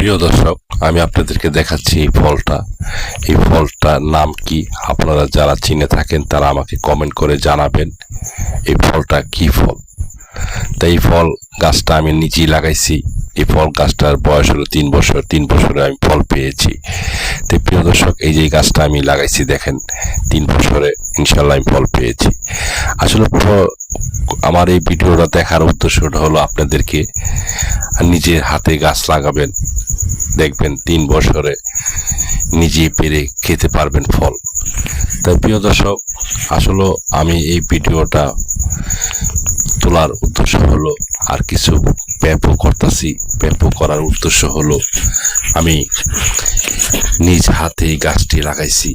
প্রিয় দর্শক, আমি আপনাদেরকে দেখাচ্ছি এই ফলটা। এই ফলটার নাম কি? আপনারা যারা চিনে থাকেন, তারা আমাকে কমেন্ট করে জানাবেন এই ফলটা কি ফল। তাই ফল গাছটা আমি নিজেই লাগাইছি। এই ফল গাছটার বয়স হলো তিন বছর, তিন বছরে আমি ফল পেয়েছি। তো প্রিয় দর্শক, এই যে গাছটা আমি লাগাইছি, দেখেন, তিন বছরে ইনশাল্লাহ আমি ফল পেয়েছি। আসলে আমার এই ভিডিওটা দেখার উদ্দেশ্যটা হলো আপনাদেরকে নিজের হাতে গাছ লাগাবেন, দেখবেন তিন বছরে নিজে পেরে খেতে পারবেন ফল। তাই প্রিয় দর্শক, আসলে আমি এই ভিডিওটা তোলার উদ্দেশ্য হলো আর কিছু করতেছি ব্যাপক করার উদ্দেশ্য হলো, আমি নিজ হাতে এই গাছটি লাগাইছি।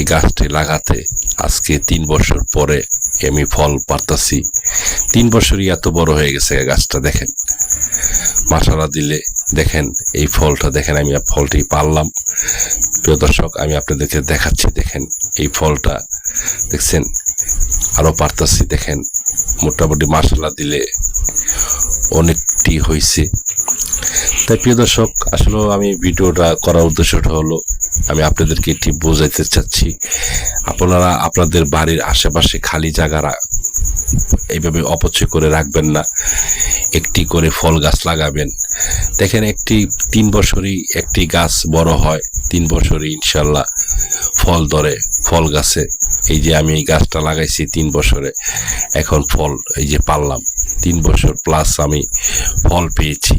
এই গাছটি লাগাতে আজকে তিন বছর পরে আমি ফল পারতাছি। তিন বছরই এত বড় হয়ে গেছে গাছটা, দেখেন। মশালা দিলে, দেখেন, এই ফলটা, দেখেন, আমি ফলটি পারলাম। প্রিয় দর্শক, আমি আপনাদেরকে দেখাচ্ছি, দেখেন, এই ফলটা, দেখছেন আরও পারতাছি, দেখেন, মোটামুটি মশলা দিলে অনেকটি হয়েছে তাই প্রিয় দর্শক, আসলে আমি ভিডিওটা করার উদ্দেশ্যটা হলো, আমি আপনাদেরকে এটি বোঝাইতে চাচ্ছি। আপনারা আপনাদের বাড়ির আশেপাশে খালি জায়গারা এইভাবে অপচয় করে রাখবেন না। একটি করে ফল গাছ লাগাবেন। দেখেন একটি তিন বছরই একটি গাছ বড় হয়, তিন বছরই ইনশাল্লাহ। ফল ধরে, ফল গাছে। এই যে আমি এই গাছটা লাগাইছি তিন বছরে, এখন ফল এই যে পারলাম তিন বছর প্লাস আমি ফল পেয়েছি।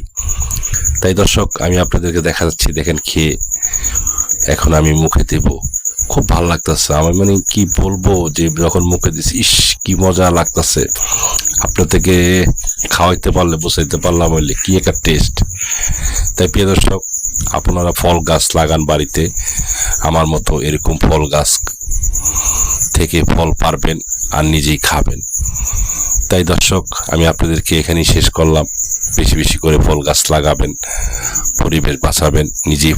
তাই দর্শক, আমি আপনাদেরকে দেখা যাচ্ছি, দেখেন খেয়ে এখন আমি মুখে দেব। খুব ভালো লাগতেছে। আমি মানে কি বলব যে যখন মুখে দিছি, ইস, কি মজা লাগতেছে। আপনার থেকে খাওয়াইতে পারলে বসাইতে পারলাম হইলে, কি একটা টেস্ট তাই প্রিয় দর্শক আপনারা ফল গাছ লাগান বাড়িতে, আমার মতো এরকম ফল গাছ থেকে ফল পারবেন আর নিজেই খাবেন। তাই দর্শক, আমি আপনাদেরকে এখানেই শেষ করলাম। বেশি বেশি করে ফল গাছ লাগাবেন, পরিবেশ বাঁচাবেন, নিজেই